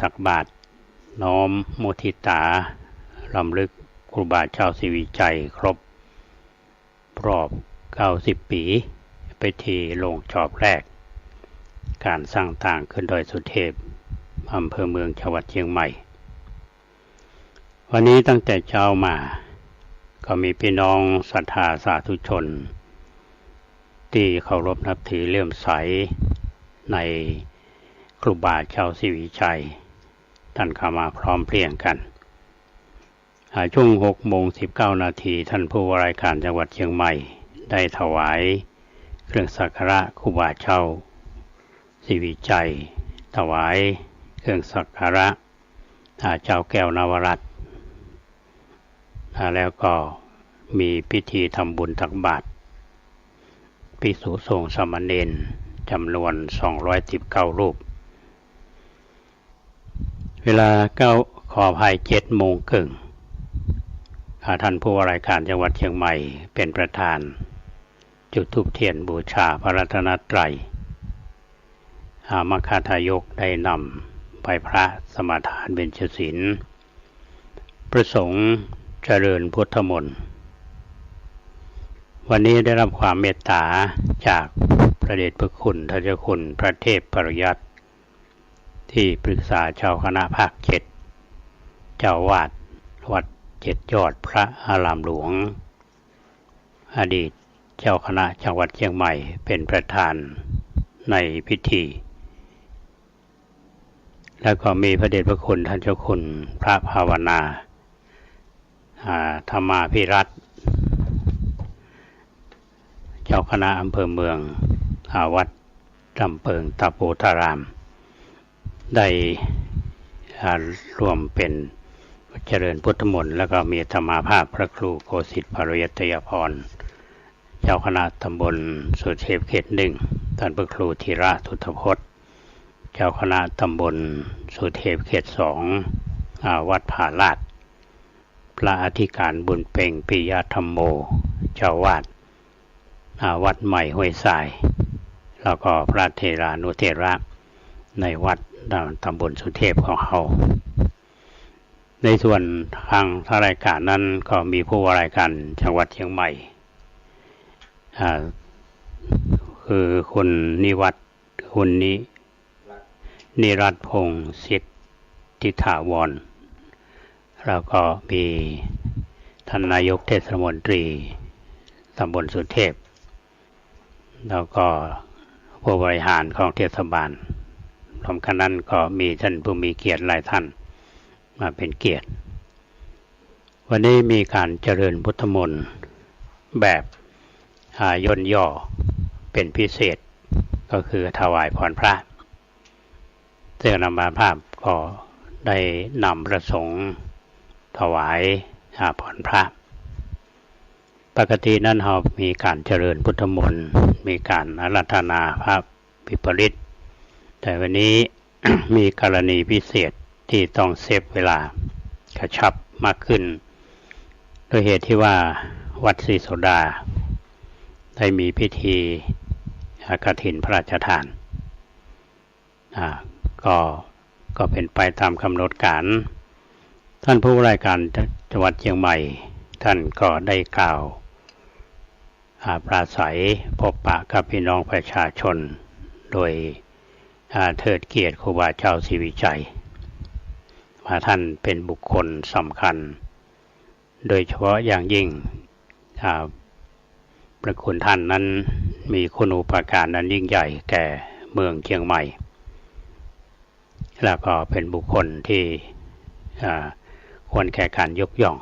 ตักบาตรน้อมโมทิตาลำลึกครูบาเจ้าสิวิจัยครบรอบ 90 ปี ไปทีลงจอบแรก การสร้างต่างขึ้นโดยสุเทพอำเภอเมืองจังหวัดเชียงใหม่ วันนี้ตั้งแต่เช้ามา ก็มีพี่น้องศรัทธาสาธุชน ที่เคารพนับถือเลื่อมใสในครูบาเจ้าสิวิชัย ท่านเข้ามาพร้อมเพรียงกันช่วงหกโมงสิบเก้านาทีท่านผู้ว่าราชการจังหวัดเชียงใหม่ ได้ถวาย เครื่องสักการะครูบาเจ้าสิวิชัย ถวาย เครื่องสักการะเจ้าแก้วนวรัตน์แล้วก็มีพิธีทำบุญตักบาตรพิสุสงสมณเณรจำนวน 219 รูป เวลาเก้าขอภัยเจ็ดโมงครึ่งท่านผู้ว่าราชการจังหวัดเชียงใหม่เป็นประธาน จุดทุบเทียนบูชาพระรัตนตรัยอามาคาทายกได้นำไปพระสมาทานเบญจศิลประสงค์เจริญพุทธมนต์วันนี้ได้รับความเมตตาจากพระเดชพระคุณทศคุณพระเทพปริยัติ ที่ปรึกษาเจ้าคณะภาคเจ็ด เจ้าวาดวัดเจ็ดยอดพระอารามหลวง อดีตเจ้าคณะจังหวัดเชียงใหม่เป็นประธานในพิธี แล้วก็มีพระเดชพระคุณท่านเจ้าคุณพระภาวนาธรรมาพิรัตเจ้าคณะอำเภอเมืองอาวัดจำเปิงตาปูตาราม ได้รวมเป็นเจริญพุทธมนต์แล้วก็มีธรรมาภาพพระครูโกสิทธิ์ภรยตยพร เจ้าคณะตำบลสุเทพเขตหนึ่งท่านพระครูธีระทุตพจน์ เจ้าคณะตำบลสุเทพเขตสองวัดผาลาด พระอธิการบุญเป่งปิยธรรมโม เจ้าวาดวัดใหม่ห้วยทราย แล้วก็พระเทรานุเทระ ในวัดตำบลสุเทพของเขา ในส่วนทางทารายการนั้นก็มีผู้ว่ารายการจังหวัดเชียงใหม่ คือคุณนิวัตคุณนินิรัตพงศ์สิทธิถาวร แล้วก็มีท่านนายกเทศมนตรีตำบลสุเทพ แล้วก็ผู้บริหารของเทศบาล พรวมกันนั้นก็มีท่านผู้มีเกียรติหลายท่านมาเป็นเกียรติ วันนี้มีการเจริญพุทธมนต์แบบย่นย่อเป็นพิเศษ ก็คือถวายพรพระเจ้านำมาภาพก็ได้นำประสงค์ถวายพรพระ ปกตินั้นเรามีการเจริญพุทธมนต์มีการอารัธนาพระปิปริต แต่วันนี้มีกรณีพิเศษที่ต้องเซฟเวลากระชับมากขึ้น โดยเหตุที่ว่าวัดศรีโสดา ได้มีพิธีกระถินพระราชทานก็ก็เป็นไปตามกำหนดการ ท่านผู้รายการจังหวัดเชียงใหม่ ท่านก็ได้กล่าวปราศัยพบปะกับพี่น้องประชาชนโดย เทิดเกียรติครูบาเจ้าศิวิชัยมาท่านเป็นบุคคลสำคัญ โดยเฉพาะอย่างยิ่งพระคุณท่านนั้นมีคุณอุปการนั้นยิ่งใหญ่แก่เมืองเชียงใหม่ แล้วก็เป็นบุคคลที่ควรแก่การยกย่อง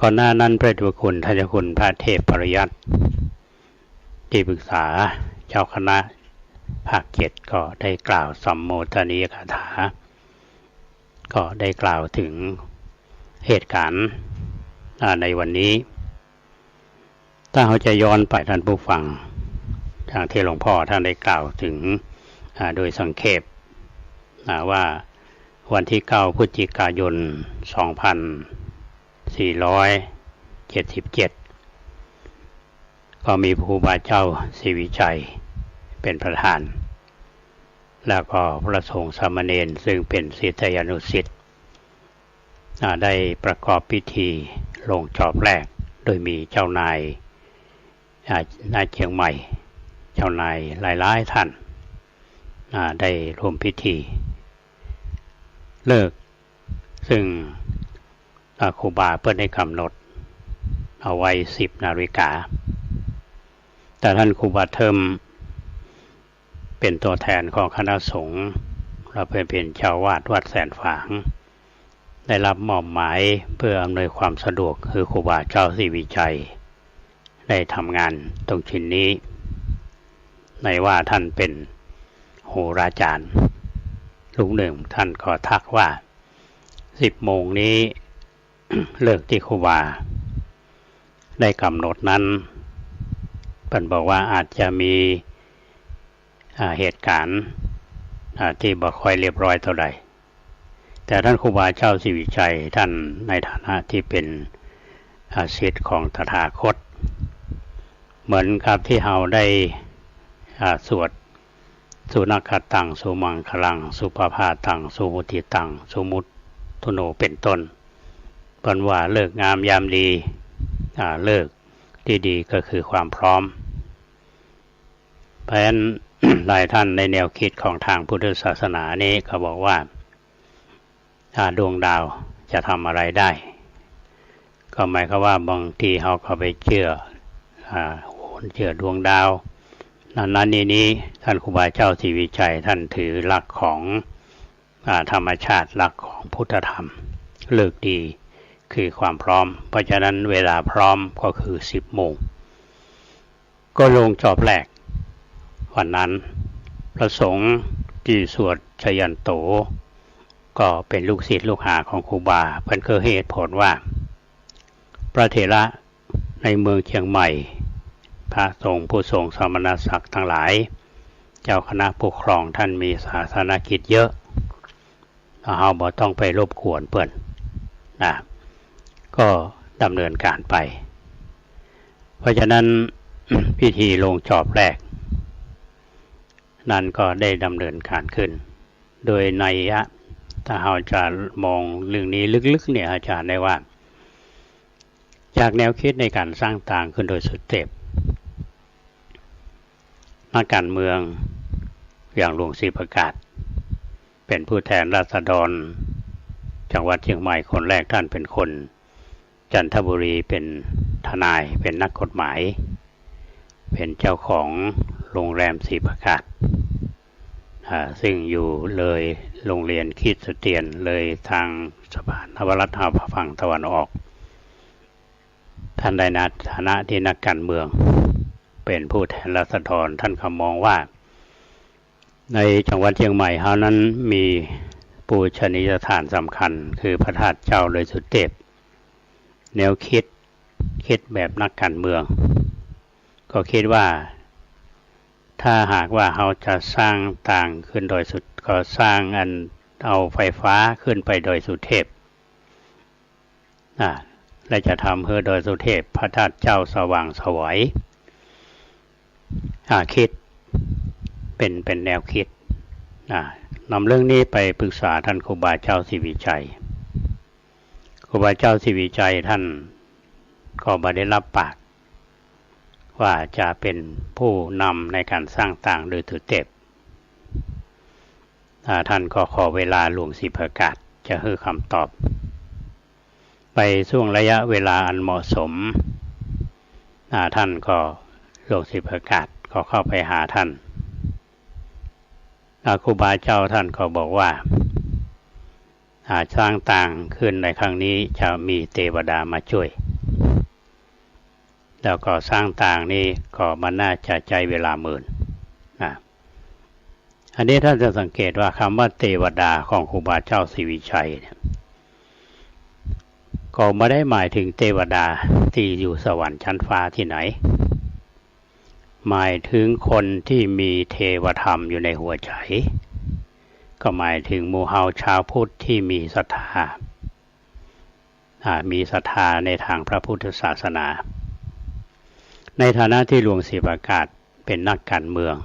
ก่อนหน้านั้นพระดุคุณทายคุณพระเทพปริยัติที่ปรึกษาเจ้าคณะ ภาคเจ็ดก็ได้กล่าวสัมโมทนียคาถา ก็ได้กล่าวถึงเหตุการณ์ในวันนี้ ถ้าเราจะย้อนไปท่านผู้ฟังทางที่หลวงพ่อท่านได้กล่าวถึงโดยสังเขปว่าวันที่เก้าพฤศจิกายน 2477 ก็มีภูบาเจ้าสิวิชัย เป็นประธาน แล้วก็พระสงฆ์สามเณรซึ่งเป็นศิษยานุศิษย์ได้ประกอบพิธีลงจอบแรก โดยมีเจ้านายนายเชียงใหม่ เจ้านายหลายๆท่านได้ร่วมพิธี เลิก ซึ่งครูบาเพื่อได้กำหนด เอาไว้สิบนาฬิกา แต่ท่านครูบาเทิม เป็นตัวแทนของคณะสงฆ์เราเป็นเป็นเจ้าววาดวัดแสนฝาง ได้รับมอบหมายเพื่ออำนวยความสะดวกคือครูบาเจ้าสิวิจัย ได้ทำงานตรงชิ้นนี้ ในว่าท่านเป็นโหราจารย์ลุงหนึ่งท่านก็ทักว่าสิบโมงนี้เลิกที่ครูบา ได้กำหนดนั้นเป็นบอกว่าอาจจะมี เหตุการณ์ที่บ่ค่อยเรียบร้อยเท่าใดแต่ท่านครูบาเจ้าสิวิชัยท่านในฐานะที่เป็นอาศิษย์ของตถาคต เหมือนกับที่เราได้สวดสุนัขตังสุมังคลัง สุภาพาตังสุมุติตังสุมุตทุโนเป็นต้นเป็นว่าเลิกงามยามดีเลิกที่ดีก็คือความพร้อม เพราะฉะนั้น หลายท่านในแนวคิดของทางพุทธศาสนานี้เขาบอกว่าถ้าดวงดาวจะทำอะไรได้ ก็หมายความว่าบางทีเขาเขาไปเชื่อเชื่อดวงดาว นั้นนั้นนี้นี้ท่านครูบาเจ้าสีวิชัยท่านถือหลักของอธรรมชาติหลักของพุทธธรรม เลิกดีคือความพร้อม เพราะฉะนั้นเวลาพร้อมก็คือสิบโมงก็ลงจอบแรก วันนั้น พระสงฆ์ที่สวดชยันโต ก็เป็นลูกศิษย์ลูกหาของครูบาเพิ่นเคยเหตุผลว่า พระเถระในเมืองเชียงใหม่ พระสงฆ์ผู้ทรงสมณศักดิ์ทั้งหลาย เจ้าคณะปกครองท่านมีศาสนากิจเยอะเราบ่ต้องไปรบกวนเปิ่อนนะก็ดำเนินการไป เพราะฉะนั้นพิธีลงจอบแรก นั้นก็ได้ดำเนินการขึ้น โดยในยะถ้าเราจะมองเรื่องนี้ลึกๆเนี่ยอาจารย์ได้ว่า จากแนวคิดในการสร้างต่างขึ้นโดยสุดเต็ปนักการเมืองอย่างหลวงศรีประกาศ เป็นผู้แทนราษฎรจังหวัดเชียงใหม่คนแรกท่านเป็นคน จันทบุรีเป็นทนายเป็นนักกฎหมาย เป็นเจ้าของ โรงแรมศรีประกาศซึ่งอยู่เลยโรงเรียนคิดสเตียนเลยทางสะพานนวรัตน์ฝั่งตะวันออก ท่านได้นัดฐานะที่นักการเมือง เป็นผู้แทนรัษฎรท่านคำมองว่า ในจังหวัดเชียงใหม่เฮานั้นมีปูชนียสถานสำคัญ คือพระธาตุเจ้าเลยสุดเทพแนวคิดคิดแบบนักการเมือง ก็คิดว่า ถ้าหากว่าเราจะสร้างต่างขึ้นโดยสุดก็สร้างอันเอาไฟฟ้าขึ้นไปโดยสุเทพนะและจะทำเพื่อโดยสุเทพพระธาตุเจ้าสว่างสวยคิดเป็นเป็นแนวคิดนะนำเรื่องนี้ไปปรึกษาท่านครูบาเจ้าสิวิชัยครูบาเจ้าสิวิชัยท่านก็มาได้รับปาก ว่าจะเป็นผู้นำในการสร้างต่างโดยถือเต็บท่านก็ขอเวลาหลวงสิประกาศจะให้คำตอบ ไปช่วงระยะเวลาอันเหมาะสม ท่านก็หลวงสิประกาศก็เข้าไปหาท่านครูบาเจ้าท่านก็บอกว่าสร้างต่างขึ้นในครั้งนี้จะมีเทวดามาช่วย แล้วก็สร้างต่างนี่ก็มันน่าจะใจเวลาหมื่นนะอันนี้ท่านจะสังเกตว่าคำว่าเทวดาของครูบาเจ้าสิวิชัยเนี่ยก็ไม่ได้หมายถึงเทวดาที่อยู่สวรรค์ชั้นฟ้าที่ไหน หมายถึงคนที่มีเทวธรรมอยู่ในหัวใจ ก็หมายถึงมูเฮาชาวพุทธที่มีศรัทธามีศรัทธาในทางพระพุทธศาสนา ในฐานะที่หลวงศรีประกาศเป็นนักการเมือง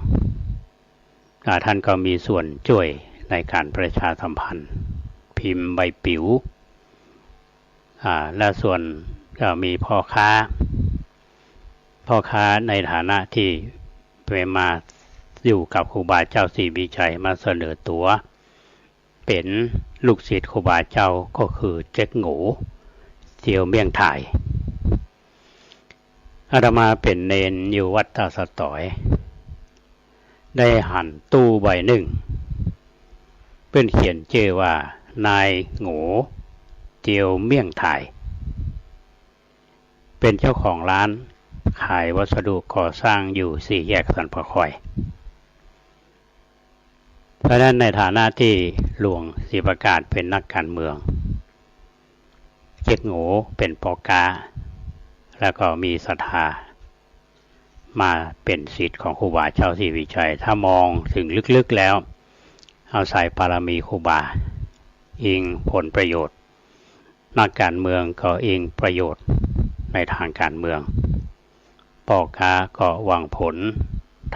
ท่านก็มีส่วนช่วยในการประชาสัมพันธ์ พิมพ์ใบปิว๋วและส่วนก็มีพ่อค้า พ่อค้าในฐานะที่ไปมาอยู่กับครูบาเจ้าสีบิชัยมาเสนอตัว เป็นลูกศิษย์ครูบาเจ้าก็คือเจ๊กหงูเจียวเมี่ยงถ่าย อาตมาเป็นเนนอยู่วัดตาสตอย ได้หันตู้ใบหนึ่งเป็นเขียนเจอว่า นายโง่เจียวเมี่ยงถ่าย เป็นเจ้าของร้านขายวัสดุก่อสร้างอยู่สี่แยกสันพะคอย เพราะนั้นในฐานะที่หลวงศิประกาศเป็นนักการเมือง เจ็กโง่เป็นปอกา แล้วก็มีศรัทธามาเป็นสิทธิ์ของครูบาเจ้าสีวิชัย ถ้ามองถึงลึกๆแล้ว เอาใส่ปารมีครูบา อิงผลประโยชน์นักการเมืองก็อิงประโยชน์ในทางการเมืองปอกกาก็หวังผล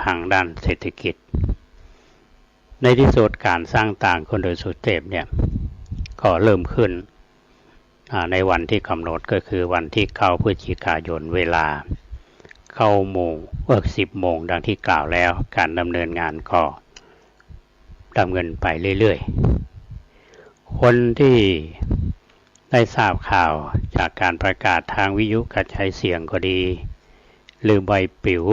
ทางด้านเศรษฐกิจ ในที่สุดการสร้างต่างคนโดยสุดเต็มเนี่ยก็เริ่มขึ้น ในวันที่กำหนดก็คือวันที่เก้าพฤศจิกายนเวลา เข้าโมงเอิกสิบโมงดังที่กล่าวแล้วการดำเนินงานก็ดำเนินไปเรื่อยๆ คนที่ได้ทราบข่าวจากการประกาศทางวิทยุกระจายเสียงก็ดี หรือใบปิว๋ว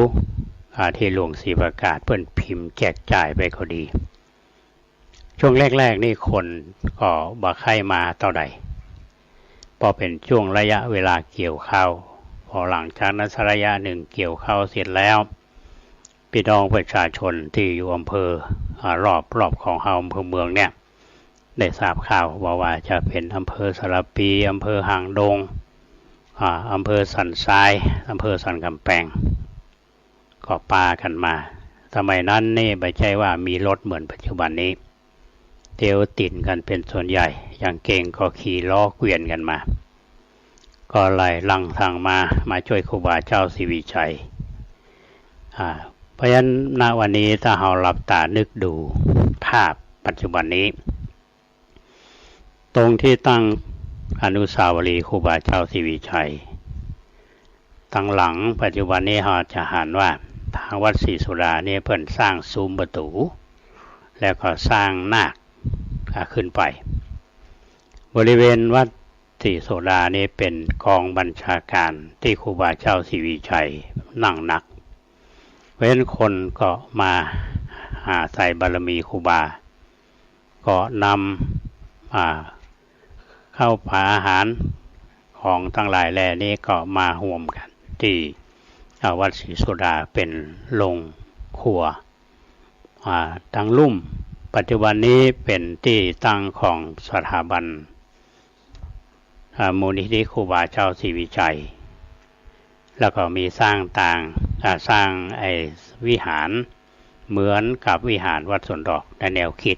ที่หลวงสีประกาศเพื่อนพิมพ์แจกจ่ายไปก็ดี ช่วงแรก ๆ นี่คนก็บาไข่มาเท่าใด พอเป็นช่วงระยะเวลาเกี่ยวข้าวพอหลังจากนั้นระยะหนึ่งเกี่ยวข้าวเสร็จแล้วพี่น้องประชาชนที่อยู่อำเภอรอบรอบของเฮาอำเภอเมืองเนี่ยได้ทราบข่าวว่าว่าจะเป็นอำเภอสารปีอำเภอหางดงอำเภอสันทรายอำเภอสันกำแพงก็ปากันมา สมัยนั้นนี่ไม่ใช่ว่ามีรถเหมือนปัจจุบันนี้ เตียวติดกันเป็นส่วนใหญ่ อย่างเก่งก็ขี่ล้อเกวียนกันมา ก็ไล่ลังทางมามาช่วยครูบาเจ้าสิวิชัยเพราะฉะนั้นณวันนี้ถ้าเราหลับตานึกดูภาพปัจจุบันนี้ ตรงที่ตั้งอนุสาวรีย์ครูบาเจ้าสิวิชัยตั้งหลังปัจจุบันนี้เราจะหันว่าทางวัดศรีสุราเนี่ยเพิ่นสร้างซุ้มประตู แล้วก็สร้างนาคขึ้นไป บริเวณวัดสีโสดานี้เป็นกองบัญชาการที่ครูบาเจ้าสิวิชัยนั่งนักเว้นคนก็มาหาใส่บารมีครูบา ก็นำเข้าผาอาหารของทั้งหลายแหล่นี้ก็มาห่วมกัน ที่วัดศรีโสดาเป็นลงครัวทั้งลุ่ม ปัจจุบันนี้เป็นที่ตั้งของสถาบัน มูลนิธิครูบาเจ้าศรีวิจัย แล้วก็มีสร้างต่างสร้างไอ้วิหารเหมือนกับวิหารวัดสนดอกในแนวคิด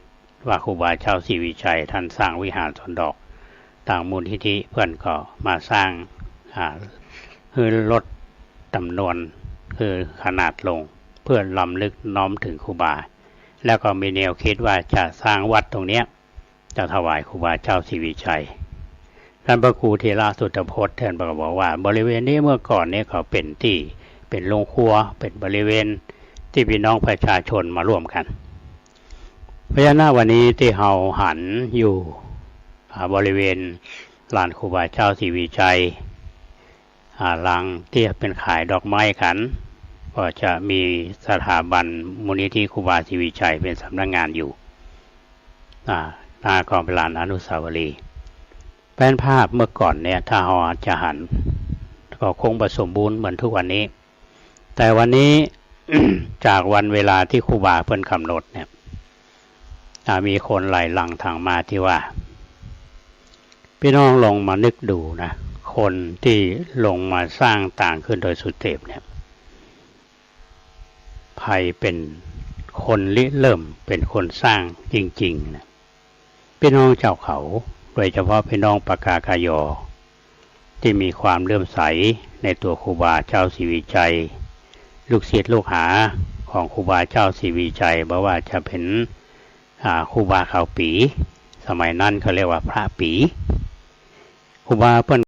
ว่าครูบาเจ้าศรีวิชัย ท่านสร้างวิหารสนดอก ต่างมูลนิธิเพื่อนก็มาสร้างคือลดจำนวนคือขนาดลง เพื่อลำลึกน้อมถึงครูบา แล้วก็มีแนวคิดว่าจะสร้างวัดตรงเนี้ยจะถวายครูบาเจ้าสิวิชัย ท่านพระครูเทราสุตพจน์ท่านบอกว่า บริเวณนี้เมื่อก่อนนี้เขาเป็นที่เป็นโรงครัวเป็นบริเวณที่พี่น้องประชาชนมาร่วมกันพญานาวันนี้ที่เฮาหันอยู่บริเวณลานครูบาเจ้าสิวิชัยหลังที่เป็นขายดอกไม้กัน ก็จะมีสถาบันมูลนิธิครูบาชีวิชัยเป็นสำนักงงานอยู่หน้ากองเป็นลานอนุสาวรีย์ แผนภาพเมื่อก่อนเนี่ยถ้าเราจะหัน ก็คงผสมบูรณ์เหมือนทุกวันนี้ แต่วันนี้จากวันเวลาที่ครูบาเพิ่นกำหนดเนี่ยมีคนไหลหลังทางมาที่ว่า พี่น้องลงมานึกดูนะคนที่ลงมาสร้างต่างขึ้นโดยสุเทพเนี่ยภัยเป็นคนริเริ่มเป็นคนสร้างจริงๆนะพี่น้องเจ้าเขา โดยเฉพาะพี่น้องปากากายอ ที่มีความเลื่อมใสในตัวครูบาเจ้าสีวิจัย ลูกศิษย์ลูกหาของครูบาเจ้าศรีวิจัยบอกว่าจะเป็นครูบาเขาปี สมัยนั้นเขาเรียกว่าพระปีครูบาเปิ้น